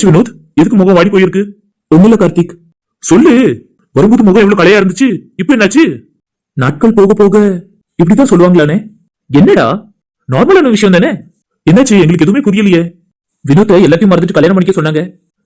என்னாச்சு வினோத்? எதுக்கு முகம் வாடி போயிருக்கு? ஒண்ணுல கார்த்திக். சொல்லு. வரும்போது முகம் எவ்வளவு கலையா இருந்துச்சு? இப்ப என்னாச்சு? நாட்கள் போக போக இப்படிதான் சொல்லுவாங்களானே. என்னடா? நார்மலான விஷயம் தானே? என்னாச்சு? எங்களுக்கு எதுவுமே புரியலையே. வினோத்தை எல்லாத்தையும் மறந்துட்டு கல்யாணம் பண்ணிக்க சொன்னாங்க.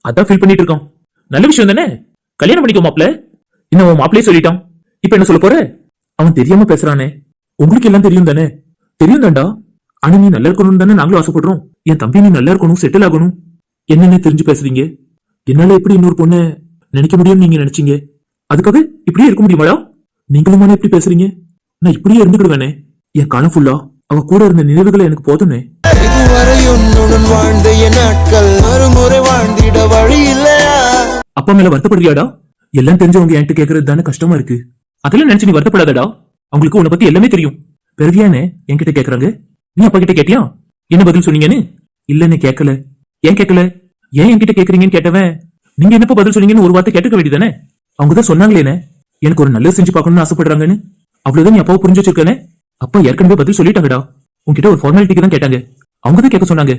அதான் ஃபீல் பண்ணிட்டு இருக்கோம். நல்ல விஷயம் தானே? கல்யாணம் பண்ணிக்கோ மாப்ள இன்னும் உன் மாப்பிளையே சொல்லிட்டான். இப்ப என்ன சொல்ல போற? அவன் தெரியாம பேசுறானே. உங்களுக்கு எல்லாம் தெரியும் தானே? தெரியும் தாண்டா ஆனா நீ நல்லா இருக்கணும்னு தானே நாங்களும் ஆசைப்படுறோம். என் தம்பி நீ நல்லா இருக்கணும் செட்டில் ஆகணும். என்னென்ன தெரிஞ்சு பேசுறீங்க? என்னால எப்படி இன்னொரு பொண்ணை நினைக்க முடியும்னு நீங்க நினைச்சீங்க? அதுக்காக இப்படியே இருக்க முடியுமாடா? நீங்களும் எப்படி பேசுறீங்க? நான் இப்படியே இருந்துக்கிடுவேனே என் காலம் ஃபுல்லா அவ கூட இருந்த நினைவுகளை எனக்கு போதுமே இதுவரை வாழ்ந்த என் நாட்கள் மறுமுறை வாழ்ந்திட வழி இல்லையா அப்பா மேல வருத்தப்படுறியாடா? எல்லாம் தெரிஞ்சவங்க என்கிட்ட கேக்குறது தானே கஷ்டமா இருக்கு. அதெல்லாம் நினைச்சு நீ வருத்தப்படாதடா. அவங்களுக்கு உன்னை பத்தி எல்லாமே தெரியும். பெருவியானே என்கிட்ட கேக்குறாங்க? நீ அப்பா கிட்ட கேட்டியா? என்ன பதில் சொன்னீங்கன்னு? இல்லன்னு கேட்கல ஏன் கேட்கல? ஏன் என்கிட்ட கேக்குறீங்கன்னு கேட்டவன்? நீங்க என்னப்ப பதில் சொன்னீங்கன்னு ஒரு வார்த்தை கேட்டுக்க வேண்டியதானே அவங்க தான் சொன்னாங்களேனே. எனக்கு ஒரு நல்லது செஞ்சு பார்க்கணும்னு ஆசைப்படுறாங்கன்னு. அவ்வளவுதான் நீ அப்பாவை புரிஞ்சு வச்சிருக்கானே? அப்பா ஏற்கனவே பதில் சொல்லிட்டாங்கடா. உன்கிட்ட ஒரு ஃபார்மாலிட்டிக்கு தான் கேட்டாங்க. அவங்க தான் கேட்க சொன்னாங்க.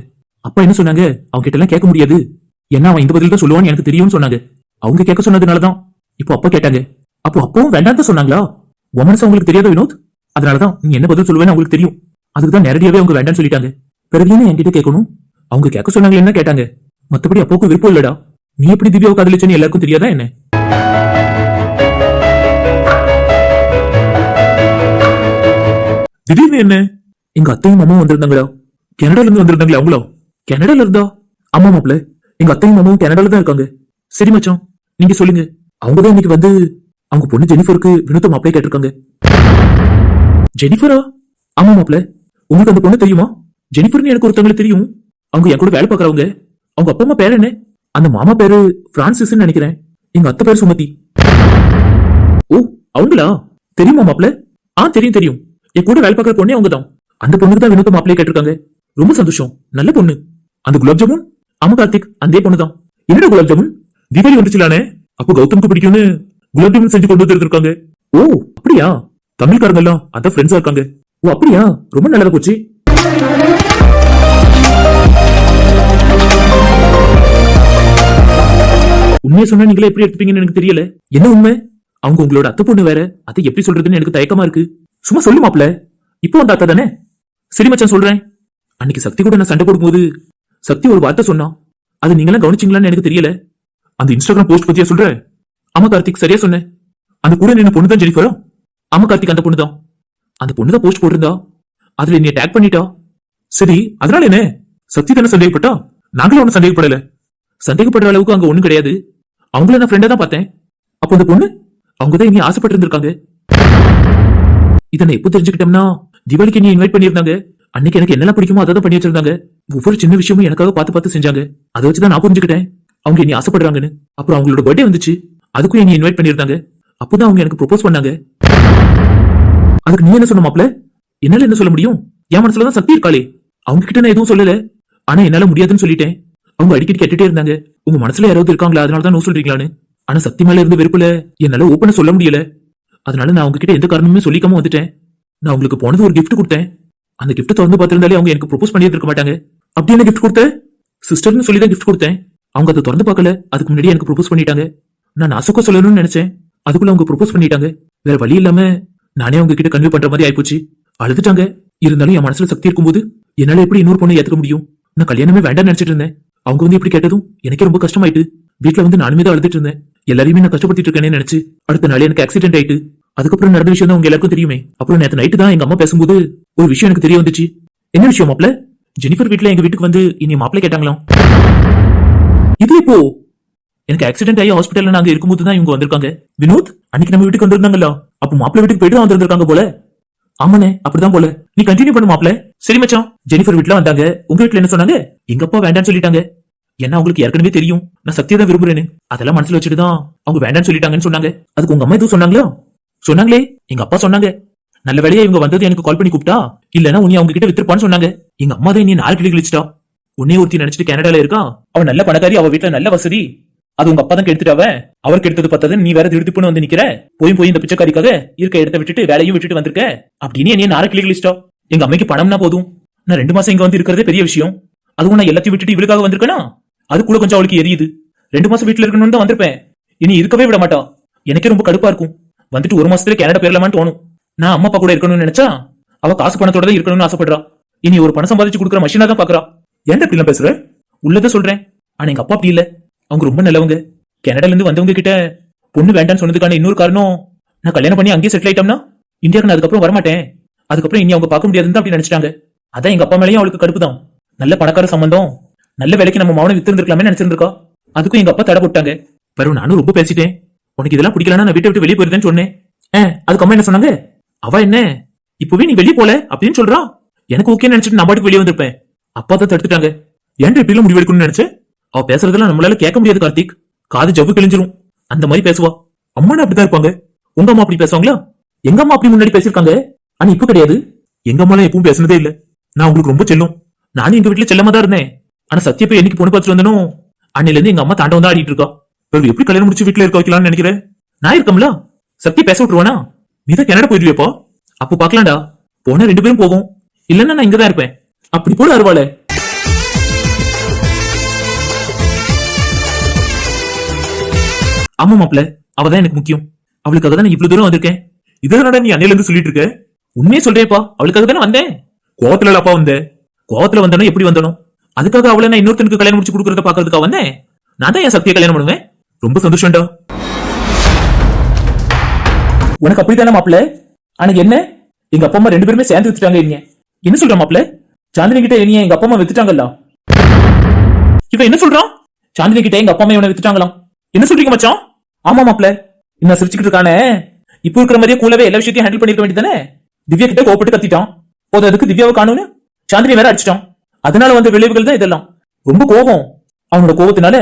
அப்பா என்ன சொன்னாங்க? அவங்க கிட்ட எல்லாம் கேட்க முடியாது. ஏன்னா அவன் இந்த பதில் தான் சொல்லுவான்னு எனக்கு தெரியும்னு சொன்னாங்க. அவங்க கேட்க சொன்னதுனாலதான். இப்போ அப்பா கேட்டாங்க. அப்போ அப்பவும் வேண்டாம் தான் சொன்னாங்களா? உன் அவங்களுக்கு உங்களுக்கு தெரியாத வினோத்? அதனாலதான் நீ என்ன பதில் சொல்லுவேன்னு அவங்களுக்கு தெரியும். அதுக்கு தான் நேரடியாவே அவங்க வேண்டாம்னு சொல்லிட்டாங்க. பிறகு என்ன என்கிட்ட கேட்கணும்? அவங்க கேட்க சொன்னாங்களே என்ன கேட்டாங்க. மத்தபடி அப்போக்கு விருப்பம் இல்லடா. நீ எப்படி திவ்யாவை காதலிச்சேன்னு எல்லாருக்கும் தெரியாதா என்ன? திடீர்னு என்ன? எங்க அத்தையும் மாமாவும் வந்திருந்தாங்களா? கனடால இருந்து வந்திருந்தாங்களா அவங்களோ? கனடால இருந்தா? ஆமா மாப்ள எங்க அத்தையும் மாமாவும் கனடால தான் இருக்காங்க. சரி மச்சான். நீங்க சொல்லுங்க. அவங்க தான் இன்னைக்கு வந்து அவங்க பொண்ணு ஜெனிஃபருக்கு வினோத்த மாப்பிளை கேட்டிருக்காங்க. ஜெனிஃபரா? ஆமா மாப்ள உங்களுக்கு அந்த பொண்ணு தெரியுமா? ஜெனிஃபர்னு எனக்கு ஒருத்தவங்களுக்கு தெரியும். அவங்க என் கூட வேலை பார்க்கறவங்க அவங்க அப்பா அம்மா பேர் என்ன? அந்த மாமா பேரு பிரான்சிஸ் நினைக்கிறேன். எங்க அத்தை பேர் சுமதி. ஓ அவங்களா? தெரியுமா மாப்ள ஆ தெரியும் தெரியும். என் கூட வேலை பார்க்குற பொண்ணே அவங்க தான் அந்த பொண்ணுக்கு தான் வினோத மாப்பிளைய கேட்டிருக்காங்க. ரொம்ப சந்தோஷம். நல்ல பொண்ணு. அந்த குலாப் ஜாமுன்? ஆமா கார்த்திக் அந்த பொண்ணு தான் என்னடா குலாப் ஜாமுன்? தீபாவளி வந்துச்சுலானே. அப்போ கௌதம்க்கு பிடிக்கும்னு குலாப் ஜாமுன் செஞ்சு கொண்டு வந்துருக்காங்க ஓ அப்படியா? தமிழ்காரங்க எல்லாம் அதான் ஃப்ரெண்ட்ஸா இருக்காங்க. ஓ அப்படியா? ரொம்ப நல்லதா போச்சு. உண்மையை சொன்னா நீங்களே எப்படி எடுத்துப்பீங்கன்னு எனக்கு தெரியல. என்ன உண்மை? அவங்க உங்களோட அத்தை பொண்ணு வேற. அதை எப்படி சொல்றதுன்னு எனக்கு தயக்கமா இருக்கு. சும்மா சொல்லு மாப்ள இப்போ வந்த அத்தை தானே? சரி மச்சான் சொல்றேன். அன்னைக்கு சக்தி கூட நான் சண்டை போடும்போது சக்தி ஒரு வார்த்தை சொன்னான். அது நீங்களாம் கவனிச்சீங்களான்னு எனக்கு தெரியல. அந்த இன்ஸ்டாகிராம் போஸ்ட் பத்தியா சொல்ற? ஆமா கார்த்திக் சரியா சொன்னேன் அந்த கூட நின்று பொண்ணு தான் ஜெனிஃபரோ? ஆமா கார்த்திக் அந்த பொண்ணு தான். அந்த பொண்ணு தான் போஸ்ட் போட்டிருந்தா? அதுல என்னை டேக் பண்ணிட்டா? சரி அதனால என்ன? சக்தி தானே சந்தேகப்பட்டா? நாங்களும் ஒன்னும் சந்தேகப்படல. சந்தேகப்படுற அளவுக்கு அங்க ஒண்ணும் கிடையாது. அவங்கள நான் ஃப்ரெண்டா தான் பார்த்தேன். அப்போ அந்த பொண்ணு? அவங்க தான் இனி ஆசைப்பட்டு இருந்திருக்காங்க. இதை நான் எப்போ தெரிஞ்சுக்கிட்டோம்னா தீபாவளிக்கு நீ இன்வைட் பண்ணியிருந்தாங்க. அன்னைக்கு எனக்கு என்னெல்லாம் பிடிக்குமோ அதை தான் பண்ணி வச்சிருந்தாங்க. ஒவ்வொரு சின்ன விஷயமும் எனக்காக பார்த்து பார்த்து செஞ்சாங்க. அதை வச்சு தான் நான் புரிஞ்சுக்கிட்டேன். அவங்க இனி ஆசைப்படுறாங்கன்னு. அப்புறம் அவங்களோட பர்த்டே வந்துச்சு. அதுக்கும் என்னை இன்வைட் பண்ணியிருந்தாங்க. அப்போதான் அவங்க எனக்கு ப்ரொபோஸ் பண்ணாங்க. அதுக்கு நீ என்ன சொன்ன மாப்ள என்னால என்ன சொல்ல முடியும்? என் மனசுல தான் சக்தி இருக்காளே. அவங்க கிட்ட நான் எதுவும் சொல்லல. ஆனா என்னால முடியாதுன்னு சொல்லிட்டேன். அவங்க அடிக்கடி கேட்டுட்டே இருந்தாங்க. உங்க மனசுல யாராவது இருக்காங்களா? அதனால தான் நோ சொல்றீங்களான்னு. ஆனா சக்தி மேல இருந்து வெறுப்புல என்னால ஓப்பனா சொல்ல முடியல. அதனால நான் உங்ககிட்ட எந்த காரணமுமே சொல்லிக்காம வந்துட்டேன். நான் உங்களுக்கு போனது ஒரு கிஃப்ட் கொடுத்தேன். அந்த கிஃப்ட் திறந்து பார்த்திருந்தாலே அவங்க எனக்கு ப்ரொபோஸ் பண்ணிட்டு இருக்க மாட்டாங்க. அப்படி என்ன கிஃப்ட் கொடுத்தேன் சிஸ்டர்னு சொல்லி தான் கிஃப்ட் கொடுத்தேன். அவங்க அதை திறந்து பார்க்கல. அதுக்கு முன்னாடி எனக்கு ப்ரொபோஸ் பண்ணிட்டாங்க. நான் நாசுக்கா சொல்லணும்னு நினைச்சேன். அதுக்குள்ள அவங்க ப்ரொபோஸ் பண்ணிட்டாங்க. வேற வழி இல்லாம நானே அவங்க கிட்ட கன்வே பண்ற மாதிரி ஆயிப்போச்சு. அழுதுட்டாங்க. இருந்தாலும் என் மனசுல சக்தி இருக்கும்போது என்னால எப்படி இன்னொரு பொண்ணை ஏத்துக்க முடியும்? நான் கல்யாணமே வேண்டாம்னு நினைச்சிட்டு இருந்தேன். அவங்க வந்து இப்படி கேட்டதும் எனக்கே ரொம்ப கஷ்டமாயிட்டு. வீட்டுல வந்து நானுமே தான் அழுதுட்டு இருந்தேன். எல்லாரையுமே நான் கஷ்டப்படுத்திட்டு இருக்கேன்னு நினைச்சு. அடுத்த நாள் எனக்கு ஆக்சிடென்ட் ஆயிட்டு. அதுக்கப்புறம் நடந்த விஷயம் தான் உங்க எல்லாருக்கும் தெரியுமே. அப்புறம் நேற்று நைட்டு தான் எங்க அம்மா பேசும்போது ஒரு விஷயம் எனக்கு தெரிய வந்துச்சு. என்ன விஷயம் மாப்ள ஜெனிஃபர் வீட்டுல எங்க வீட்டுக்கு வந்து இனி மாப்பிள கேட்டாங்களாம். இது இப்போ எனக்கு ஆக்சிடென்ட் ஆகி ஹாஸ்பிட்டல்ல நாங்க இருக்கும்போது தான் இவங்க வந்திருக்காங்க. வினோத் அன்னைக்கு நம்ம வீட்டுக்கு வந்திருந்தாங்கல்ல அப்போ மாப்பிள வீட்டுக்கு போயிட்டு தான் போல. ஆமாண்ணே அப்படிதான் போல. நீ கண்டினியூ பண்ணு மாப்ள சரி மச்சான். ஜெனிஃபர் வீட்டுல வந்தாங்க. உங்க வீட்ல என்ன சொன்னாங்க? எங்க அப்பா வேண்டாம்னு சொல்லிட்டாங்க. ஏன்னா உங்களுக்கு ஏற்கனவே தெரியும். நான் சத்தியம் தான் விரும்புறேன்னு. அதெல்லாம் மனசுல வச்சுட்டு தான் அவங்க வேண்டாம்னு சொல்லிட்டாங்கன்னு சொன்னாங்க. அதுக்கு உங்க அம்மா எதுவும் சொன்னாங்களா? சொன்னாங்களே. எங்க அப்பா சொன்னாங்க. நல்ல வேலையா இவங்க வந்தது எனக்கு கால் பண்ணி கூப்பிட்டா. இல்லன்னா உன்னை அவங்க கிட்ட வித்துருப்பான்னு சொன்னாங்க. எங்க அம்மா தான் நீ நாலு கிளி கிழிச்சிட்டா உன்னே ஒருத்தி நினைச்சிட்டு கனடால இருக்கான் அவன் நல்ல பணக்காரி அவ வீட்டுல நல்ல வசதி. அது உங்க அப்பா தான் கெடுத்துட்டாவ அவருக்கு எடுத்தது பார்த்தது நீ வேற திருடுப்புன்னு வந்து நிக்கிற? போய் போய் இந்த பிச்சைக்காரிக்காக இருக்க இடத்த விட்டுட்டு வேலையும் விட்டுட்டு வந்திருக்க? அப்படின்னு என்னைய நார கிளிகளிச்சிட்டோ எங்க அம்மைக்கு பணம்னா போதும். நான் ரெண்டு மாசம் இங்க வந்து இருக்கிறதே பெரிய விஷயம். அதுவும் நான் எல்லாத்தையும் விட்டுட்டு இவளுக்காக வந்திருக்கேனா? அதுக்குள்ள கொஞ்சம் அவளுக்கு எரியுது. ரெண்டு மாசம் வீட்டுல இருக்கணும்னு தான் வந்திருப்பேன். இனி இருக்கவே விட மாட்டா. எனக்கே ரொம்ப கடுப்பா இருக்கும். வந்துட்டு ஒரு மாசத்துல கனடா போயிடலாமான்னு தோணும். நான் அம்மா அப்பா கூட இருக்கணும்னு நினைச்சா அவ காசு பணத்தோட தான் இருக்கணும்னு ஆசைப்படுறா. இனி ஒரு பணம் சம்பாதிச்சு கொடுக்குற மஷினா தான் பாக்குறா. ஏன்டா இப்படி எல்லாம் பேசுற? உள்ளதை சொல்றேன். ஆனா எங்க அப்பா அப்படி இல்ல. அவங்க ரொம்ப நல்லவங்க. கனடால இருந்து வந்தவங்க கிட்ட பொண்ணு வேண்டாம்னு சொன்னதுக்கான இன்னொரு காரணம் நான் கல்யாணம் பண்ணி அங்கேயே செட்டில் ஆயிட்டோம்னா இந்தியாவுக்கு நான் அதுக்கப்புறம் வரமாட்டேன். அதுக்கப்புறம் இனி அவங்க பார்க்க முடியாதுன்னு தான் அப்படி நினைச்சிட்டாங்க. அதான் எங்க அப்பா மேலேயும் அவளுக்கு கடுப்பு தான். நல்ல பணக்கார சம்பந்தம். நல்ல வேலைக்கு நம்ம மௌனம் வித்திருந்திருக்கலாமே நினைச்சிருந்திருக்கா. அதுக்கும் எங்க அப்பா தடை போட்டாங்க. பரு நானும் ரொம்ப பேசிட்டேன். உனக்கு இதெல்லாம் பிடிக்கலன்னா நான் வீட்டை விட்டு வெளியே போயிருந்தேன்னு சொன்னேன். அதுக்கு அம்மா என்ன சொன்னாங்க? அவ என்ன? இப்பவே நீ வெளியே போல? அப்படின்னு சொல்றா. எனக்கு ஓகே நினைச்சிட்டு நான் பாட்டுக்கு வெளியே வந்திருப்பேன். அப்பா தான் தடுத்துட்டாங்க. ஏன் இப்படி எல்லாம் முடிவெடுக்கணும்னு நினைச்சேன் அவ பேசுறதெல்லாம் நம்மளால கேட்க முடியாது கார்த்திக். காது ஜவ்வு கிழிஞ்சிரும். அந்த மாதிரி பேசுவா. அம்மா அப்படிதான் இருப்பாங்க. உங்க அம்மா அப்படி பேசுவாங்களா? எங்க அம்மா அப்படி முன்னாடி பேசியிருக்காங்க? ஆனா இப்ப கிடையாது. எங்க அம்மாலாம் எப்பவும் பேசுனதே இல்ல. நான் உங்களுக்கு ரொம்ப செல்லும். நானும் எங்க வீட்டுல செல்லமா தான் இருந்தேன். ஆனா சத்திய போய் என்னைக்கு பொண்ணு பார்த்துட்டு வந்தனும் அன்னையில இருந்து எங்க அம்மா தாண்டவம் தான் ஆடிட்டு இருக்கா. பிறகு எப்படி கல்யாணம் முடிச்சு வீட்டுல இருக்க வைக்கலாம்னு நினைக்கிறேன் நான் இருக்கம்ல? சக்தி பேச விட்டுருவானா? நீ தான் கனடா போயிருவியப்பா அப்போ பாக்கலாம்டா போனா ரெண்டு பேரும் போவோம். இல்லன்னா நான் இங்கதான் இருப்பேன். அப்படி போல அருவாளே. ஆமா மாப்ள அவதான் எனக்கு முக்கியம். அவளுக்காக தான் இவ்வளவு தூரம் வந்திருக்கேன். இதனோட நீ அன்னையில இருந்து சொல்லிட்டு இருக்க? உண்மையே சொல்றேப்பா அவளுக்காக தானே வந்தேன். கோவத்துல அப்பா வந்தேன் கோவத்துல வந்தனும் எப்படி வந்தனும் அதுக்காக அவளை நான் இன்னொருத்தனுக்கு கல்யாணம் முடிச்சு கொடுக்கறத பாக்குறதுக்கா வந்தேன். நான் தான் என் சக்தியை கல்யாணம் பண்ணுவேன். ரொம்ப சந்தோஷம்டா. உனக்கு அப்படித்தானே மாப்பிள்ள? ஆனா என்ன? எங்க அப்பா அம்மா ரெண்டு பேருமே சேர்ந்து வித்துட்டாங்க என்னைய. என்ன சொல்ற மாப்பிள்ள? சாந்தினி கிட்ட என்னைய எங்க அப்பா அம்மா வித்துட்டாங்கல்ல? இவன் என்ன சொல்றான்? சாந்தினி கிட்ட எங்க அப்பா அம்மா இவனை வித்துட்டாங்களாம். என்ன சொல்றீங்க மச்சான்? ஆமா மாப்ள என்ன சிரிச்சுக்கிட்டு இருக்கானே? இப்போ இருக்கிற மாதிரியே கூலவே எல்லா விஷயத்தையும் ஹேண்டில் பண்ணிருக்க வேண்டியதானே திவ்யா கிட்ட கோபப்பட்டு கத்திட்டான். போதும் அதுக்கு திவ்யாவை காணும்னு சாந்தினி வேற அடிச்சிட்டான். அதனால வந்த விளைவுகள் தான் இதெல்லாம். ரொம்ப கோபம் அவனோட கோபத்தினால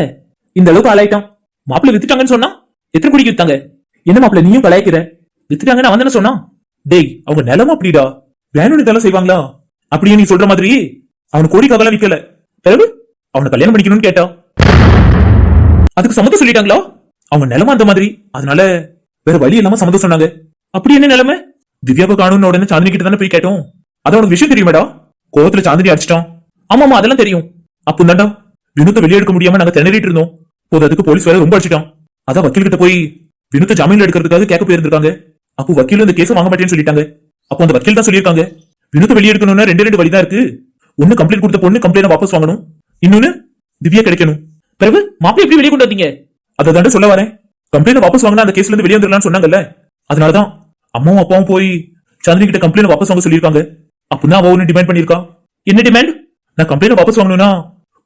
இந்த அளவுக்கு ஆளாயிட்டான். மாப்பிள்ள வித்துட்டாங்கன்னு சொன்னா எத்தனை குடிக்கு வித்தாங்க? என்ன மாப்பிள்ள நீயும் கலாய்க்கிற? வித்துட்டாங்கன்னு அவன் தானே சொன்னான். டேய் அவங்க நிலமும் அப்படிடா? வேணும்னு இதெல்லாம் செய்வாங்களா? அப்படியே நீ சொல்ற மாதிரி அவன் கோடிக்காகலாம் விக்கல. பிறகு அவனை கல்யாணம் பண்ணிக்கணும்னு கேட்டான் அதுக்கு சம்மதம் சொல்லிட்டாங்களா? அவங்க நிலைமை அந்த மாதிரி. அதனால வேற வழி இல்லாம சம்மதம் சொன்னாங்க. அப்படி என்ன நிலைமை? திவ்யாவை காணும்னு உடனே சாந்தினி கிட்ட தானே போய் கேட்டோம். அதான் உனக்கு விஷயம் தெரியுமாடா? கோவத்துல சாந்தினி அடிச்சிட்டான். ஆமாமா அதெல்லாம் தெரியும். அப்போ தாண்டா வினுத்தை வெளியே எடுக்க முடியாம நாங்க திணறிட்டு இருந்தோம். போது அதுக்கு போலீஸ் வேற ரொம்ப அடிச்சிட்டோம் அதான் வக்கீல் கிட்ட போய் வினுத்தை ஜாமீன்ல எடுக்கிறதுக்காக கேட்க போயிருந்திருக்காங்க. அப்போ வக்கீல் இந்த கேஸ் வாங்க மாட்டேன்னு சொல்லிட்டாங்க. அப்போ அந்த வக்கீல் தான் சொல்லியிருக்காங்க. வினுத்தை வெளியே எடுக்கணும்னா ரெண்டு ரெண்டு வழிதான் இருக்கு. ஒன்னு கம்ப்ளைண்ட் கொடுத்த பொண்ணு கம்ப்ளைண்ட் வாபஸ் வாங்கணும். இன்னொன்னு திவ்யா கிடைக்கணும். பிறகு மாப்பிள்ளை எப்படி வெளியே கொண்டு வந்தீங்க? அதை தாண்டி சொல்ல வரேன். கம்ப்ளைண்ட் வாபஸ் வாங்கினா அந்த கேஸ்ல இருந்து வெளியே வந்துடலாம்னு சொன்னாங்கல்ல? அதனாலதான் அம்மாவும் அப்பாவும் போய் சந்திரி கிட்ட கம்ப்ளைண்ட் வாபஸ் வாங்க சொல்லியிருக்காங்க. அப்படின்னா அவ ஒன்னு டிமாண்ட் பண்ணிருக்கா என்ன டிமாண்ட் நான் கம்ப்ளைண்ட் வாபஸ் வாங்கணும்னா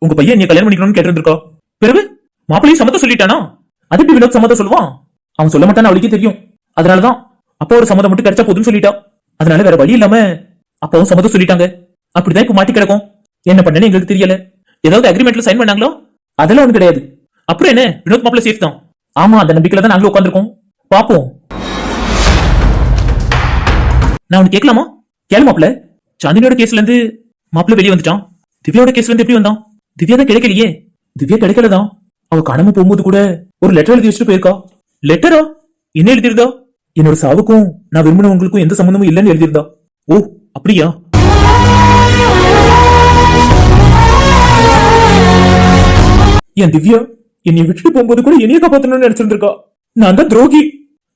உங்க பையன் நீ கல்யாணம் பண்ணிக்கணும்னு கேட்டிருந்திருக்கா? பிறகு மாப்பிள்ளையும் சம்மதம் சொல்லிட்டானா? அது எப்படி வினோத் சம்மதம் சொல்லுவான் அவன் சொல்ல மாட்டான்னு அவளுக்கே தெரியும். அதனாலதான் அப்பா ஒரு சம்மதம் மட்டும் கிடைச்சா போதும்னு சொல்லிட்டா. அதனால வேற வழி இல்லாம அப்பாவும் சம்மதம் சொல்லிட்டாங்க. அப்படிதான் இப்ப மாட்டி கிடக்கும் என்ன பண்ணேன்னு எங்களுக்கு தெரியல. ஏதாவது அக்ரிமெண்ட்ல சைன் பண்ணாங்களோ? அதெல்லாம் ஒண்ணு கிடையாது. அப்புறம் என்ன? வினோத் மாப்பிள்ள சேஃப் தான். ஆமா அந்த நம்பிக்கையில தான் நாங்களும் உட்காந்துருக்கோம் பாப்போம். நான் உனக்கு கேட்கலாமா? கேளு மாப்பிள்ள. சாந்தினியோட கேஸ்ல இருந்து மாப்பிள்ள வெளியே வந்துட்டான். திவ்யாவோட கேஸ்ல இருந்து எப்படி வந்தான்? திவ்யா தான் கிடைக்கலையே. திவ்யா கிடைக்கலதான் அவ காணாம போகும்போது கூட ஒரு லெட்டர் எழுதி வச்சுட்டு போயிருக்கா. லெட்டரா என்ன எழுதியிருந்தா? என்னோட சாவுக்கும் நான் விரும்பினவங்களுக்கும் எந்த சம்பந்தமும் இல்லைன்னு எழுதியிருந்தா. ஓ அப்படியா? என் திவ்யா என்னை விட்டுட்டு போகும்போது கூட என்னைய காப்பாத்தணும்னு நினைச்சிருந்திருக்கா. நான் தான் துரோகி.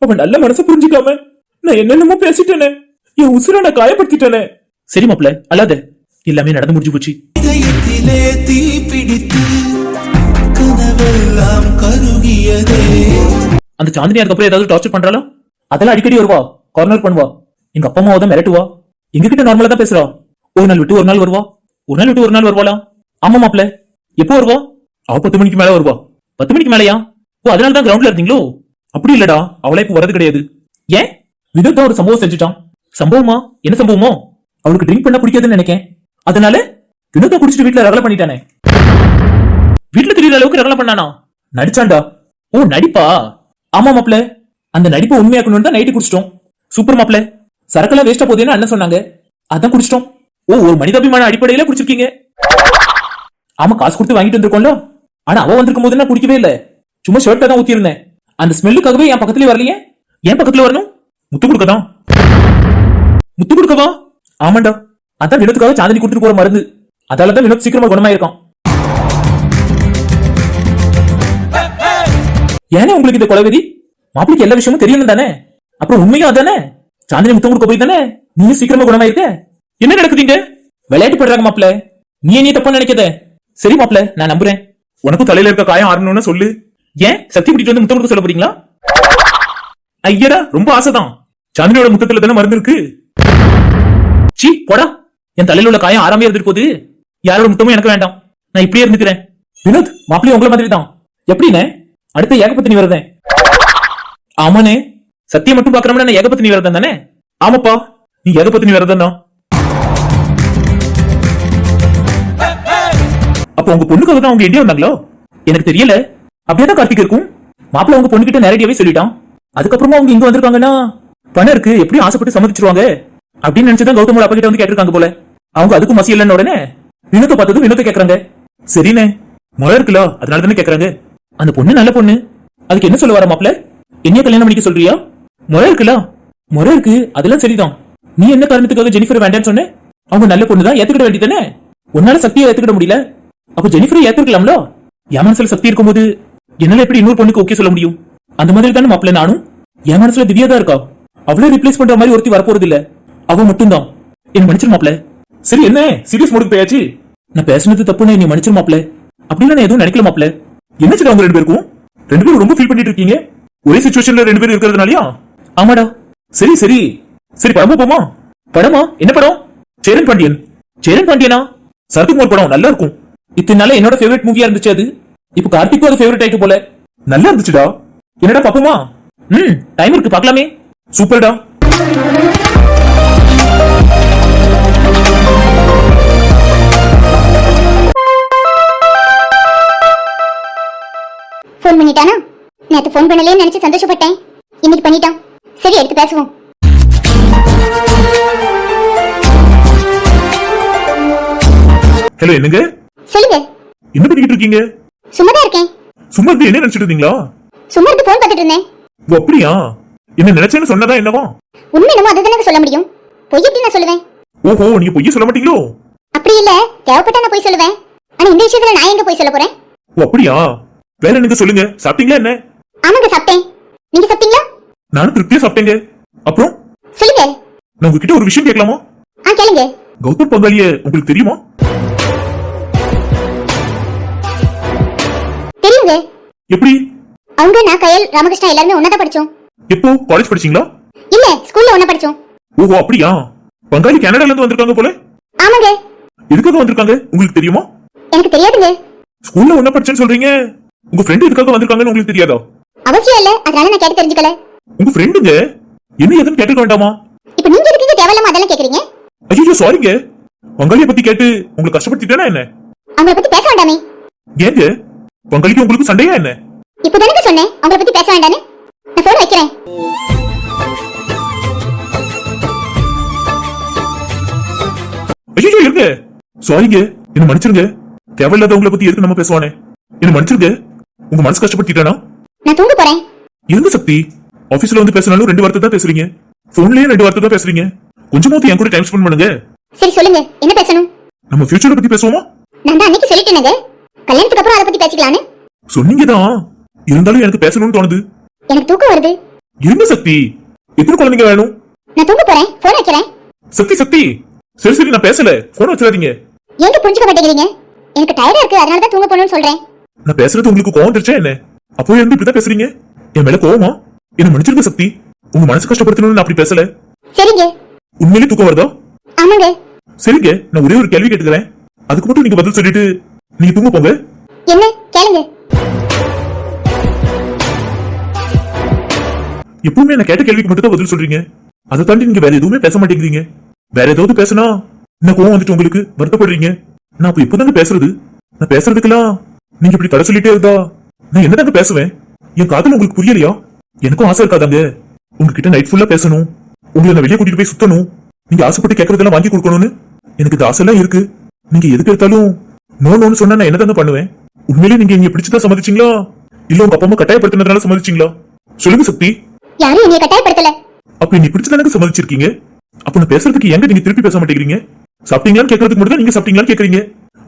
அவன் நல்ல மனசை புரிஞ்சுக்காம நான் என்னென்னமோ பேசிட்டேனே. என் உசுரை நான் காயப்படுத்திட்டேனே. சரி மாப்பிள்ள அல்லாத எல்லாமே நடந்து முடிஞ்சு போச்சு. இதயத்திலே தீ பிடித்து கனவெல்லாம் கருகியதே. அந்த சாந்தினி அதுக்கப்புறம் ஏதாவது டார்ச்சர் பண்றாளா? அதெல்லாம் அடிக்கடி வருவா. கார்னர் பண்ணுவா. எங்க அப்பா அம்மாவை தான் மிரட்டுவா. எங்க கிட்ட நார்மலா தான் பேசுறா. ஒரு நாள் விட்டு ஒரு நாள் வருவா. ஒரு நாள் விட்டு ஒரு நாள் வருவாளா? ஆமா மாப்ள எப்போ வருவா? அவ பத்து மணிக்கு மேல வருவா. பத்து மணிக்கு மேலயா? ஓ அதனால தான் கிரவுண்ட்ல இருந்தீங்களோ? அப்படி இல்லடா அவளே இப்ப வரது கிடையாது. ஏன்? வினோத் ஒரு சம்பவம் செஞ்சுட்டான். சம்பவமா? என்ன சம்பவமோ? அவளுக்கு ட்ரிங்க் பண்ண பிடிக்காதுன்னு நினைக்கேன். அதனால விதத்தை குடிச்சிட்டு வீட்டுல ரகலை பண்ணிட்டானே. வீட்டுல தெரியற அளவுக்கு ரகலை பண்ணானா? நடிச்சான்டா. ஓ நடிப்பா? ஆமா மாப்ள அந்த நடிப்பை உண்மையாக்கணும்னு தான் நைட்டு குடிச்சிட்டோம். சூப்பர் மாப்ள சரக்கெல்லாம் வேஸ்டா போதேன்னு அண்ணன் சொன்னாங்க. அதான் குடிச்சிட்டோம். ஓ ஒரு மனிதாபிமான அடிப்படையில குடிச்சிருக்கீங்க. ஆமா காசு கொடுத்து வாங்கிட்டு வந்திருக்கோம்ல. ஆனா அவ வந்திருக்கும் போது நான் குடிக்கவே இல்ல. சும்மா ஷர்ட்ல தான் ஊத்தி இருந்தேன் அந்த ஸ்மெல்லுக்காகவே என் பக்கத்துலயே வரலையே? ஏன் பக்கத்துல வரணும்? முத்து கொடுக்கதான் முத்து கொடுக்கவா? ஆமாண்டா. அதான் வினோத்துக்காக சாந்தினி கொடுத்துட்டு போற மருந்து. அதால தான் வினோத் சீக்கிரமா குணமாயிருக்கான். ஏனே உங்களுக்கு இந்த கொலவெறி மாப்பிளைக்கு எல்லா விஷயமும் தெரியணும் தானே? அப்புறம் உண்மையும் அதானே? சாந்தினி முத்தம் கொடுக்க போய் தானே? நீயும் சீக்கிரமா குணமாயிருக்க? என்ன நடக்குதுங்க விளையாட்டு பண்றாங்க மாப்பிள்ள நீ நீ தப்பா நினைக்காத. சரி மாப்பிள நான் நம்புறேன். உனக்கும் தலையில இருக்க காயம் ஆறணும்னு சொல்லு. ஏன்? சக்தி பிடிட்டு வந்து முத்தம் கொடுக்க சொல்ல போறீங்களா? ஐயடா ரொம்ப ஆசைதான். சந்திரனோட முத்தத்துல தானே மருந்து இருக்கு? சி போடா. என் தலையில உள்ள காயம் ஆறாமே இருந்துட்டு போகுது. யாரோட முத்தமும் எனக்கு வேண்டாம். நான் இப்படியே இருந்துக்கிறேன். வினோத் மாப்பிளையும் உங்களை மாதிரி தான் எப்படிண்ணே அடுத்த ஏகபத்தினி வரதேன் ஆமாண்ணே சத்தியம் மட்டும் பாக்குறோம்னா நான் ஏகபத்தினி வரதன் தானே? ஆமாப்பா. நீ ஏகபத்தினி வரதன் தான் அப்ப உங்க பொண்ணுக்காக தான் அவங்க இந்தியா வந்தாங்களோ? எனக்கு தெரியல. அப்படியே தான் கார்த்திக் இருக்கும். மாப்பிள்ள உங்க பொண்ணுகிட்ட நேரடியாவே சொல்லிட்டான். அதுக்கப்புறமா அவங்க இங்க வந்திருக்காங்கன்னா? பணம் இருக்கு. எப்படியும் ஆசைப்பட்டு சம்மதிச்சிருவாங்க? அப்படின்னு நினைச்சுதான் கௌதமோட அப்பா கிட்ட வந்து கேட்டிருக்காங்க போல. அவங்க அதுக்கும் மசி இல்லைன்னு உடனே வினோத்தை பார்த்ததும் வினோத்தை கேக்குறாங்க. சரிண்ணே முறை இருக்குல்ல அதனால தானே கேக்குறாங்க. அந்த பொண்ணு நல்ல பொண்ணு. அதுக்கு என்ன சொல்ல வர மாப்பிள்ள? என்ன கல்யாணம் பண்ணிக்க சொல்றியா? முறை இருக்குல்ல? முறை இருக்கு. அதெல்லாம் சரிதான். நீ என்ன காரணத்துக்காக ஜெனிஃபர் வேண்டாம்னு சொன்ன? அவங்க நல்ல பொண்ணு தான் ஏத்துக்கிட வேண்டியதானே உன்னால சக்தியை ஏத்துக்கிட முடியல. அப்ப ஜெனிஃபரை ஏத்திருக்கலாம்ல? என் மனசுல சக்தி இருக்கும்போது என்னால எப்படி இன்னொரு பொண்ணுக்கு ஓகே சொல்ல முடியும்? அந்த மாதிரி தானே மாப்பிள்ள நானும்? என் மனசுல திவ்யா தான் இருக்கா? அவளே ரிப்ளேஸ் பண்ற மாதிரி ஒருத்தி வரப்போறது இல்ல அவ மட்டும்தான். என்ன மன்னிச்சிரு மாப்பிள்ள. சரி என்ன? சீரியஸ் மூடுக்கு போயாச்சு? நான் பேசுனது தப்புன்னு நீ மன்னிச்சிரு மாப்பிள்ள. அப்படின்னு நான் எதுவும் நினைக்கல மாப்பிள்ள. என்ன சொல்ல அவங்க ரெண்டு பேருக்கும்? ரெண்டு பேரும் ரொம்ப ஃபீல் பண்ணிட்டு இருக்கீங்க. ஒரே சுச்சுவேஷன்ல ரெண்டு பேரும் இருக்கிறதுனாலயா? ஆமாடா. சரி சரி. சரி படமா போமா? படமா? என்ன படம்? சேரன் பாண்டியன். சேரன் பாண்டியனா? சரத்குமார் படம் நல்லா இருக்கும். இத்தனை நாளா என்னோட ஃபேவரட் மூவியா இருந்துச்சு அது. இப்போ கார்த்திக்கும் அது ஃபேவரட் ஆயிட்டு போல. நல்லா இருந்துச்சுடா. என்னடா பாப்போமா? ம் டைம் இருக்கு பார்க்கலாமே. சூப்பர்டா. ஃபோன் பண்ணிட்டானா? நேத்து ஃபோன் பண்ணலேன்னு நினைச்சு சந்தோஷப்பட்டேன். இன்னைக்கு பண்ணிட்டான். சரி எடுத்து பேசுவோம். ஹலோ என்னங்க? சொல்லுங்க. என்ன பண்ணிக்கிட்டு இருக்கீங்க? சும்மா தான் இருக்கேன். சும்மா இருந்து என்ன நினைச்சிட்டு இருந்தீங்களா? சும்மா இருந்து ஃபோன் பார்த்துட்டு இருந்தேன். ஓ அப்படியா? என்ன நினைச்சேன்னு சொன்னதா என்னவா? உண்மை என்னமோ அதை தானே சொல்ல முடியும். பொய் எப்படி நான் சொல்லுவேன்? ஓஹோ நீங்க பொய்ய சொல்ல மாட்டீங்களோ? அப்படி இல்ல. தேவைப்பட்டா நான் போய் சொல்லுவேன். ஆனா இந்த விஷயத்துல நான் எங்க போய் சொல்ல போறேன்? ஓ அப்படியா? வேற என்னங்க சொல்லுங்க? சாப்பிட்டீங்களா என்ன? ஆமாங்க சாப்பிட்டேன். நீங்க சாப்பிட்டீங்களா? நானும் திருப்தியா சாப்பிட்டேங்க. அப்புறம்? சொல்லுங்க. நான் உங்ககிட்ட ஒரு விஷயம் கேட்கலாமா? ஆ கேளுங்க. கௌதம் பங்காளிய உங்களுக்கு தெரியுமா? தெரியுங்க எப்படி? அவங்க நான் கயல் ராமகிருஷ்ணா எல்லாருமே ஒன்னா தான் படிச்சோம். எப்போ? காலேஜ் படிச்சீங்களா? இல்ல ஸ்கூல்ல ஒன்னா படிச்சோம். ஓஹோ அப்படியா? பங்காளி கனடால இருந்து வந்திருக்காங்க போல. ஆமாங்க. எதுக்காக வந்திருக்காங்க? உங்களுக்கு தெரியுமா? எனக்கு தெரியாதுங்க. ஸ்கூல்ல ஒண்ணா படிச்சேன்னு சொல்றீங்க. உங்க ஃப்ரெண்ட் எதுக்காக வந்திருக்காங்கன்னு உங்களுக்கு தெரியாதா? அவசியம் இல்ல அதனால நான் கேட்டு தெரிஞ்சுக்கல. உங்க ஃப்ரெண்டுங்க என்ன எதுன்னு கேட்டுக்க வேண்டாமா? இப்ப நீங்க எதுக்கு தேவையில்லாம அதெல்லாம் கேக்குறீங்க? ஐயோ சாரிங்க பங்காளிய பத்தி கேட்டு உங்களுக்கு கஷ்டப்படுத்திட்டேனா என்ன? அவங்கள பத்தி பேச வேண்டாமே. ஏங்க? பங்காளிக்கு உங்களுக்கு சண்டையா என்ன? இப்போ தானே சொன்னேன். அவங்கள பத்தி பேச வேண்டான்னு. நான் போன் வைக்கிறேன். ஐயோ இருங்க. சாரிங்க என்ன மன்னிச்சிருங்க. தேவையில்லாதவங்கள பத்தி எதுக்கு நம்ம பேசுவானே என்ன மன்னிச்சிருங்க. உங்க மனசு கஷ்டப்படுத்திட்டானா நான் தூங்க போறேன். இருங்க சக்தி. ஆபீஸ்ல வந்து பேசினாலும் ரெண்டு வார்த்தை தான் பேசுறீங்க. போன்லயே ரெண்டு வார்த்தை தான் பேசுறீங்க. கொஞ்சமாவது என் கூட டைம் ஸ்பெண்ட் பண்ணுங்க. சரி சொல்லுங்க. என்ன பேசணும்? நம்ம ஃபியூச்சரை பத்தி பேசுவோமா? நான் தான் அன்னைக்கு சொல்லிட்டேனங்க. கல்யாணத்துக்கு அப்புறம் அதை பத்தி பேசிக்கலான்னு? சொன்னீங்க தான் இருந்தாலும் எனக்கு பேசணும்னு தோணுது. எனக்கு தூக்கம் வருது. இருங்க சக்தி. எத்தனை குழந்தைங்க வேணும்? நான் தூங்க போறேன். போன் வைக்கிறேன். சக்தி சக்தி. சரி சரி நான் பேசல. போன் வச்சிடாதீங்க. ஏங்க புரிஞ்சுக்க மாட்டேங்கிறீங்க? எனக்கு டயர்டா இருக்கு. அதனால தான் தூங்க போகணும்னு சொல்றேன். நான் பேசுறது உங்களுக்கு கோவம் தெரிச்சா என்ன? அப்போ இருந்து இப்படிதான் பேசுறீங்க? என் மேல கோவமா? என்ன மன்னிச்சிருங்க சக்தி. உங்க மனசு கஷ்டப்படுத்தணும்னு நான் அப்படி பேசல. சரிங்க. உண்மையிலே தூக்கம் வருதா? ஆமாங்க. சரிங்க நான் ஒரே ஒரு கேள்வி கேட்டுக்கிறேன். அதுக்கு மட்டும் நீங்க பதில் சொல்லிட்டு நீங்க தூங்க போங்க. என்ன? கேளுங்க. எப்பவுமே நான் கேட்ட கேள்விக்கு மட்டும் தான் பதில் சொல்றீங்க. அதை தாண்டி நீங்க வேற எதுவுமே பேச மாட்டேங்கிறீங்க. வேற ஏதாவது பேசினா என்ன கோவம் வந்துட்டு உங்களுக்கு? வருத்தப்படுறீங்க. நான் அப்ப இப்பதாங்க பேசுறது. நான் பேசுறதுக்கெல்லாம் நீங்க இப்படி தடை சொல்லிட்டே இருந்தா நான் என்னதாங்க பேசுவேன்? என் காதல் உங்களுக்கு புரியலையா? எனக்கும் ஆசை இருக்காதாங்க. உங்ககிட்ட நைட் ஃபுல்லா பேசணும். உங்களை நான் வெளியே கூட்டிட்டு போய் சுத்தணும். நீங்க ஆசைப்பட்டு கேட்கறதெல்லாம் வாங்கி கொடுக்கணும்னு எனக்கு இந்த ஆசைலாம் இருக்கு. நீங்க எதுக்கு எடுத்தாலும் நோ நோன்னு சொன்னா நான் என்னதாங்க பண்ணுவேன்? உண்மையிலேயே நீங்க இங்க பிடிச்சதா சம்மதிச்சீங்களா? இல்ல உங்க அப்பா அம்மா கட்டாயப்படுத்தினதுனால சம்மதிச்சீங்களா? சொல்லுங்க சக்தி. யாரும் என்னைய கட்டாயப்படுத்தல. அப்ப நீ பிடிச்சதானங்க சம்மதிச்சிருக்கீங்க? அப்ப நான் பேசுறதுக்கு எங்க நீங்க திருப்பி பேச மாட்டேங்கிறீங்க? சாப்பிட்டீங்களான்னு கேட்கறதுக்கு மட்டும் தான் நீங்க சாப்பிட்டீங்களான்னு கேக்குறீங்க.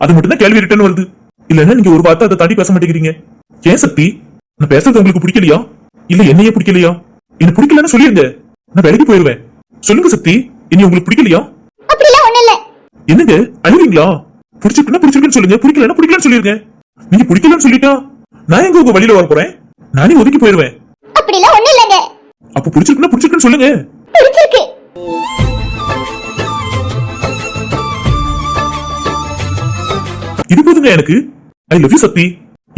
அது மட்டும் தான் கேள்வி ரிட்டர்ன் வருது. இல்லன்னா நீங்க ஒரு வார்த்தை அதை தாண்டி பேச மாட்டேங்கிறீங்க. ஏன் சக்தி? நான் பேசுறது உங்களுக்கு பிடிக்கலையா? இல்ல என்னையே பிடிக்கலையா? எனக்கு பிடிக்கலன்னு சொல்லிருங்க. நான் வேலைக்கு போயிருவேன். சொல்லுங்க சக்தி இனி உங்களுக்கு பிடிக்கலையா? அப்படிலாம் ஒண்ணு இல்ல. என்னங்க அழுவீங்களா? பிடிச்சிருக்குன்னா பிடிச்சிருக்குன்னு சொல்லுங்க. பிடிக்கலன்னா பிடிக்கலன்னு சொல்லிருங்க. நீங்க பிடிக்கலன்னு சொல்லிட்டா நான் எங்க உங்க வழியில வர போறேன்? நானே ஒதுக்கி போயிருவேன் ஒண்ணு இல்லங்க. அப்ப பிடிச்சிருக்குன்னா பிடிச்சிருக்குன்னு சொல்லுங்க. பிடிச்சிருக்கு. இது போதுங்க எனக்கு. I love you Sakthi.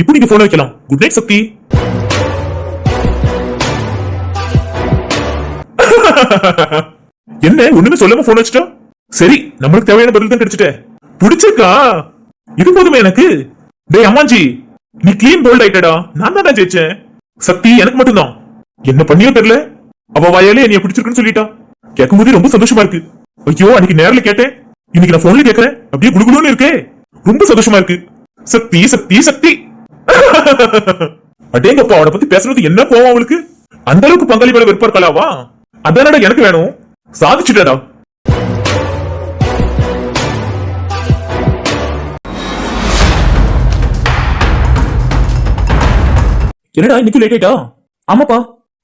இப்போ நீங்க போன் வைக்கலாம். குட் நைட் சக்தி. என்ன ஒண்ணுமே சொல்லாம போன் வச்சுட்டா? சரி நம்மளுக்கு தேவையான பதில் தான் கிடைச்சிட்ட. பிடிச்சிருக்கா? இது போதுமே எனக்கு? டேய் அம்மாஞ்சி நீ க்ளீன் போல்ட் ஆயிட்டடா. நான் தான் ஜெயிச்சேன். சக்தி எனக்கு மட்டும்தான். என்ன பண்ணியோ தெரியல. அவ வாயாலே என்னைய பிடிச்சிருக்குன்னு சொல்லிட்டா. கேட்கும் போதே ரொம்ப சந்தோஷமா இருக்கு. ஐயோ அன்னைக்கு நேர்ல கேட்டேன். இன்னைக்கு நான் போன்ல கேட்கறேன் அப்படியே குடுகுடுன்னு இருக்கே. ரொம்ப சந்தோஷமா இருக்கு. சக்தி சக்தி சக்தி. அடேங்கப்பா அவனை பத்தி பேசுறது என்ன கோவம் அவளுக்கு? அந்த அளவுக்கு பங்காளி மேல வெறுப்பா இருக்கலாவா அதானடா எனக்கு வேணும். சாதிச்சுட்டாடா. என்னடா இன்னைக்கு லேட் ஆயிட்டா? ஆமாப்பா.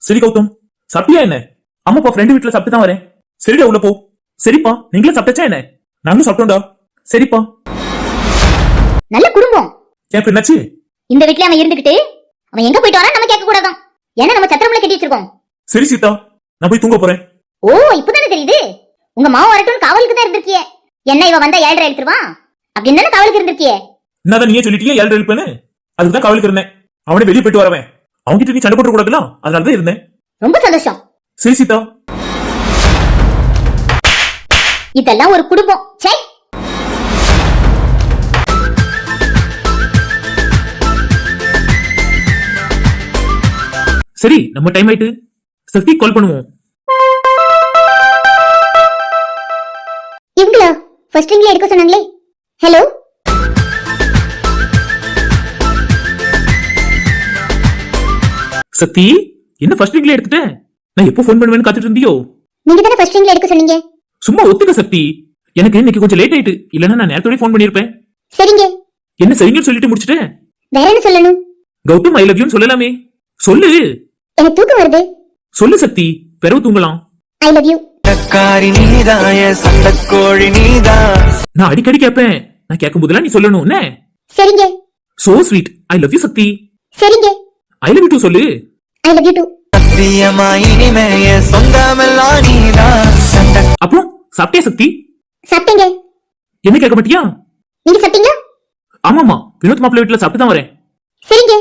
சரி கௌதம். சாப்பிட்டியா என்ன? ஆமாப்பா ஃப்ரெண்டு வீட்டுல சாப்பிட்டு தான் வரேன். சரிடா உள்ள போ. சரிப்பா நீங்களும் சாப்பிட்டச்சா என்ன? நாங்களும் சாப்பிட்டோம்டா. சரிப்பா. நல்ல குடும்பம். ஏன் என்னாச்சு? இந்த வீட்ல அவன் இருந்துகிட்டு அவன் எங்க போயிட்டு வரான் நம்ம கேட்க கூடாதான் ஏன்னா நம்ம சத்திரம்ல கட்டி வச்சிருக்கோம். சரி சீதா. நான் போய் தூங்க போறேன். ஓ இப்பதானே தெரியுது? உங்க மாவு வரட்டும் காவலுக்கு தான் இருந்திருக்கிய. என்ன இவ வந்தா ஏழரை எடுத்துருவான் அப்படின்னு தானே காவலுக்கு இருந்திருக்கிய? என்னதான் நீயே சொல்லிட்டியே ஏழரை இருப்பேன்னு அதுக்கு தான் காவலுக்கு இருந்தேன். அவனே வெளியே போயிட்டு வரவேன். அவன்கிட்ட நீ சண்டை போட்டு கூடாதுல அதனால தான் இருந்தேன். ரொம்ப சந்தோஷம். சரி சீதா. இதெல்லாம் ஒரு குடும்பம். சே சரி நம்ம டைம் ஆயிட்டு சக்தி கால் பண்ணுவோம். இவங்களா? ஃபர்ஸ்ட் ரிங்ல எடுக்க சொன்னாங்களே. ஹலோ சக்தி என்ன ஃபர்ஸ்ட் ரிங்ல எடுத்துட்டேன் நான் எப்போ ஃபோன் பண்ணுவேன்னு காத்துட்டு இருந்தியோ? நீங்க தானே ஃபர்ஸ்ட் ரிங்ல எடுக்க சொன்னீங்க? சும்மா ஒத்துக்க சக்தி. எனக்கு இன்னைக்கு கொஞ்சம் லேட் ஆயிட்டு. இல்லைன்னா நான் நேரத்தோட ஃபோன் பண்ணிருப்பேன் சரிங்க. என்ன சரிங்கன்னு சொல்லிட்டு முடிச்சிட்டேன் வேற என்ன சொல்லணும்? கௌதம் ஐ லவ் யூன்னு சொல்லலாமே. சொல்லு. எனக்கு தூக்கம் வருது. சொல்லு சக்தி. பிறகு தூங்கலாம். ஐ லவ் யூ சட்டக்காரி நீதாய சட்டக்கோழி நீதான் நான் அடிக்கடி கேட்பேன் நான் கேட்கும் போதெல்லாம் நீ சொல்லணும் என்ன? சரிங்க. So sweet I love you Sakthi. சரிங்க. ஐ லவ் யூ டூ சொல்லு. ஐ லவ் யூ டூ சத்தியமா இனிமேய சொந்தமெல்லாம் நீதான். அப்புறம் சாப்பிட்டியா சக்தி? சாப்பிட்டீங்க. என்ன கேட்க மாட்டியா? நீங்க சாப்பிட்டீங்களா ஆமாமா வினோத் மாப்பிள்ளை வீட்டுல சாப்பிட்டு தான் வரேன். சரிங்க.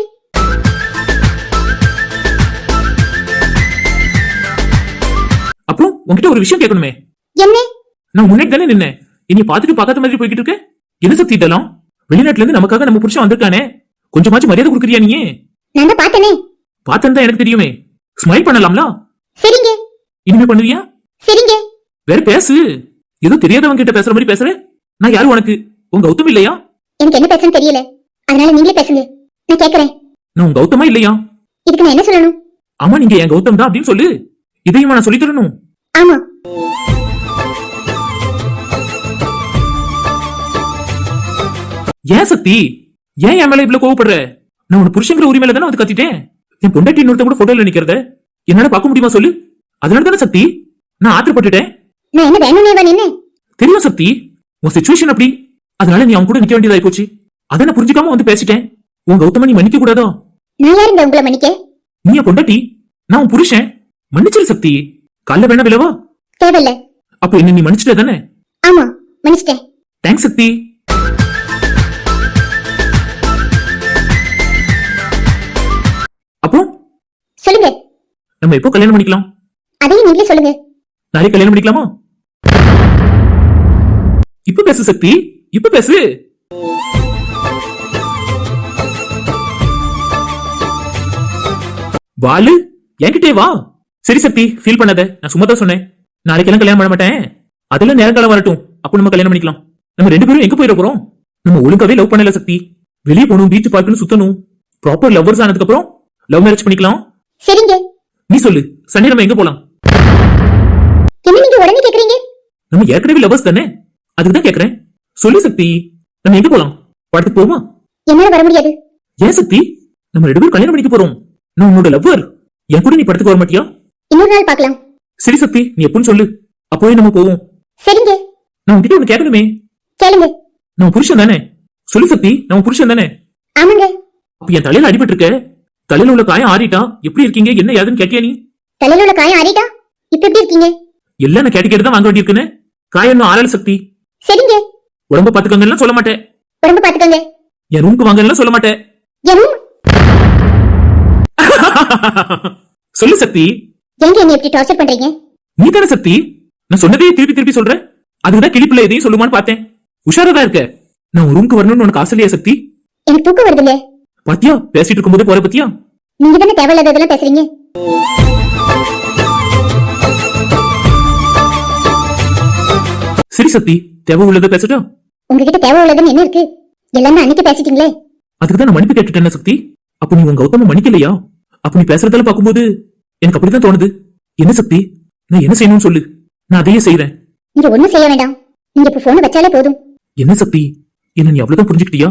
அப்புறம் உன்கிட்ட ஒரு விஷயம் கேட்கணுமே. என்ன? நான் முன்னாடி தானே நின்னேன். இனி பார்த்துட்டு பார்க்காத மாதிரி போய்கிட்டு இருக்க? என்ன சக்தி இதெல்லாம்? வெளிநாட்டுல இருந்து நமக்காக நம்ம புருஷன் வந்திருக்கானே. கொஞ்சமாச்சும் மரியாதை கொடுக்குறியா நீ நான் தான் பார்த்தனே. பார்த்தேன் தான் எனக்கு தெரியுமே. ஸ்மைல் பண்ணலாம்ல? சரிங்க. இனிமே பண்ணுவியா? சரிங்க. வேற பேசு. ஏதோ தெரியாதவங்க கிட்ட பேசுற மாதிரி பேசுற? நான் யாரு உனக்கு? உங்க கௌதம் இல்லையா? எனக்கு என்ன பேசணும்னு தெரியல. அதனால நீங்களே பேசுங்க. நான் கேக்குறேன். நான் உங்க கௌதமா இல்லையா? இதுக்கு நான் என்ன சொல்லணும்? ஆமா நீங்க என் கௌதம் தான் அப்படின்னு சொல்லு. இதையுமா நான் சொல்லி தரணும். ஆமா. ஏன் சக்தி? ஏன் என் மேல இவ்வளவு கோவப்படுற? நான் உன் புருஷங்கிற உரிமையில தானே வந்து கத்திட்டேன்? என் பொண்டாட்டி இன்னொருத்த கூட போட்டோல நிக்கிறத? என்னால பார்க்க முடியுமா சொல்லு? அதனால தானே சக்தி நான் ஆத்திரப்பட்டுட்டேன். தெரியும் சக்தி உன் சுச்சுவேஷன் அப்படி. அதனால நீ அவன் கூட நிக்க வேண்டியதாயி போச்சு. அதை நான் புரிஞ்சுக்காம வந்து பேசிட்டேன். உன் கௌதம நீ மன்னிக்க கூடாதோ? நீ பொண்டாட்டி நான் உன் புருஷன். மன்னிச்சிரு சக்தி. காலைல வேணா விலவா தேவையில்ல. அப்ப என்ன நீ மன்னிச்சிட்ட தானே? ஆமா மன்னிச்சிட்டேன். தேங்க்ஸ் சக்தி. சொல்லுங்க. நம்ம எப்போ கல்யாணம் பண்ணிக்கலாம்? அதையும் நீங்களே சொல்லுங்க. நாளைக்கு கல்யாணம் பண்ணிக்கலாமா? இப்ப பேசு சக்தி இப்ப பேசு. பாலு என்கிட்டே வா. சரி சக்தி ஃபீல் பண்ணாத. நான் சும்மா தான் சொன்னேன் நாளைக்கெல்லாம் கல்யாணம் பண்ண மாட்டேன். அதெல்லாம் நேரங்காலம் வரட்டும். அப்போ நம்ம கல்யாணம் பண்ணிக்கலாம். நம்ம ரெண்டு பேரும் எங்க போயிட போறோம்? நம்ம ஒழுங்காவே லவ் பண்ணல சக்தி. வெளியே போகணும் பீச் பார்க்கணும் சுத்தணும். ப்ராப்பர் லவ்வர்ஸ் ஆனதுக்கு அப்புறம் லவ் மேரேஜ் பண்ணிக்கலாம். சரிங்க. நீ சொல்லு. சண்டே நம்ம எங்க போலாம்? என்ன நீங்க உடனே கேக்குறீங்க? நம்ம ஏற்கனவே லவர்ஸ் தானே? அதுக்கு தான் கேக்குறேன். சொல்லு சக்தி. நம்ம எங்க போலாம்? படத்துக்கு போமா என்னால வர முடியாது. ஏன் சக்தி? நம்ம ரெண்டு பேரும் கல்யாணம் பண்ணிக்க போறோம். நான் உன்னோட லவ்வர் என் கூட நீ படத்துக்கு வர மாட்டியா? இன்னொரு நாள் பார்க்கலாம். சரி சக்தி நீ எப்படின்னு சொல்லு. அப்போவே நம்ம போவோம். சரிங்க. நான் உன்கிட்ட ஒண்ணு கேட்கணுமே. கேளுங்க. நான் புருஷன் தானே? சொல்லு சக்தி நான் புருஷன் தானே? ஆமாங்க. அப்ப என் தலையில அடிபட்டு இருக்க தலையில உள்ள காயம் ஆறிட்டா? எப்படி இருக்கீங்க? என்ன ஏதுன்னு கேட்டியா நீ? தலையில உள்ள காயம் ஆறிட்டா? இப்ப எப்படி இருக்கீங்க? எல்லாம் நான் கேட்டு கேட்டு தான் வாங்க வேண்டியிருக்குன்னு. காயம் இன்னும் ஆறல சக்தி. சரிங்க. உடம்ப பாத்துக்கங்கலாம் சொல்ல மாட்டேன். உடம்பு பாத்துக்கோங்க என் ரூமுக்கு வாங்கலாம் சொல்ல மாட்டேன். சொல்லு சக்தி. ஏங்க என்ன எப்படி டார்ச்சர் பண்றீங்க? நீ தானே சக்தி. நான் சொன்னதே திருப்பி திருப்பி சொல்றேன். அதுக்குதான் கிளிப்புல எதையும் சொல்லுமான்னு பார்த்தேன். உஷாரதா இருக்க. நான் ரூமுக்கு வரணும்னு உனக்கு ஆசை இல்லையா சக்தி? எனக்கு தூக்கம் வருதுங்க பாத்தியா? பேசிட்டு இருக்கும்போது போற பத்தியா? நீங்க தானே தேவையில்லாததெல்லாம் பேசுறீங்க. சரி சக்தி தேவை உள்ளதை பேசட்டா உங்ககிட்ட தேவை உள்ளதுன்னு என்ன இருக்கு? எல்லாமே அன்னைக்கு பேசிட்டீங்களே. அதுக்கு தான் நான் மன்னிப்பு கேட்டுட்டேன் சக்தி. அப்ப நீ உங்க கௌதம மன்னிக்கலையா? அப்ப நீ பேசுறதால பாக்கும்போது எனக்கு அப்படிதான் தோணுது. என்ன சக்தி? நான் என்ன செய்யணும்னு சொல்லு. நான் அதையே செய்யறேன் நீங்க ஒண்ணும் செய்ய வேண்டாம். நீங்க இப்ப போன் வச்சாலே போதும். என்ன சக்தி? என்ன நீ அவ்வளவுதான் புரிஞ்சுக்கிட்டியா?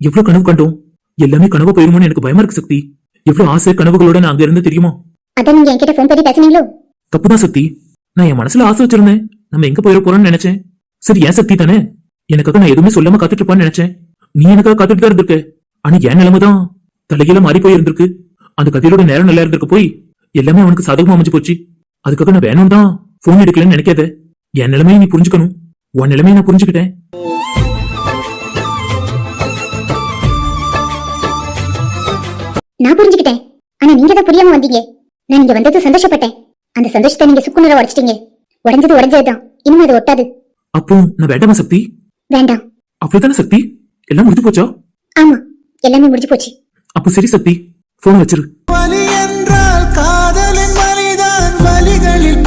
எவ்வளவு கனவு கண்டோம். எல்லாமே கனவு போயிருமோன்னு எனக்கு பயமா இருக்கு சக்தி. எவ்வளவு ஆசை கனவுகளோட நான் அங்க இருந்து தெரியுமா? அதான் நீங்க என்கிட்ட போன் பண்ணி பேசுனீங்களோ? தப்புதான் சக்தி. நான் என் மனசுல ஆசை வச்சிருந்தேன். நம்ம எங்க போயிட போறோம்னு நினைச்சேன். சரி ஏன் சக்தி தானே? எனக்காக நான் எதுவுமே சொல்லாம காத்துட்டு இருப்பான்னு நினைச்சேன். நீ எனக்காக காத்துட்டு தான் இருந்திருக்க. ஆனா என் நிலைமை தான் தலைகீழ மாறி போய் இருந்திருக்கு. அந்த கதிரோட நேரம் நல்லா இருந்திருக்க போய் எல்லாமே அவனுக்கு சாதகமா அமைஞ்சு போச்சு. அதுக்காக நான் வேணும் தான் போன் எடுக்கலன்னு நினைக்காத. என் நிலைமையை நீ புரிஞ்சுக்கணும். உன் நிலைமையை நான் புரிஞ்சுக்கிட்டேன். நான் புரிஞ்சுக்கிட்டேன். ஆனா நீங்க தான் புரியாம வந்தீங்க. நான் இங்க வந்தது சந்தோஷப்பட்டேன். அந்த சந்தோஷத்தை நீங்க சுக்குநூற உடைச்சிட்டீங்க. உடைஞ்சது உடைஞ்சதுதான். இனிமே அது ஒட்டாது. அப்போ நான் வேண்டாமா சக்தி? வேண்டாம். அப்படித்தானே சக்தி? எல்லாம் முடிஞ்சு போச்சா? ஆமா எல்லாமே முடிஞ்சு போச்சு. அப்போ சரி சக்தி போன் வச்சிரு. வலி என்றால் காதலின் வலிதான். வலிகளில்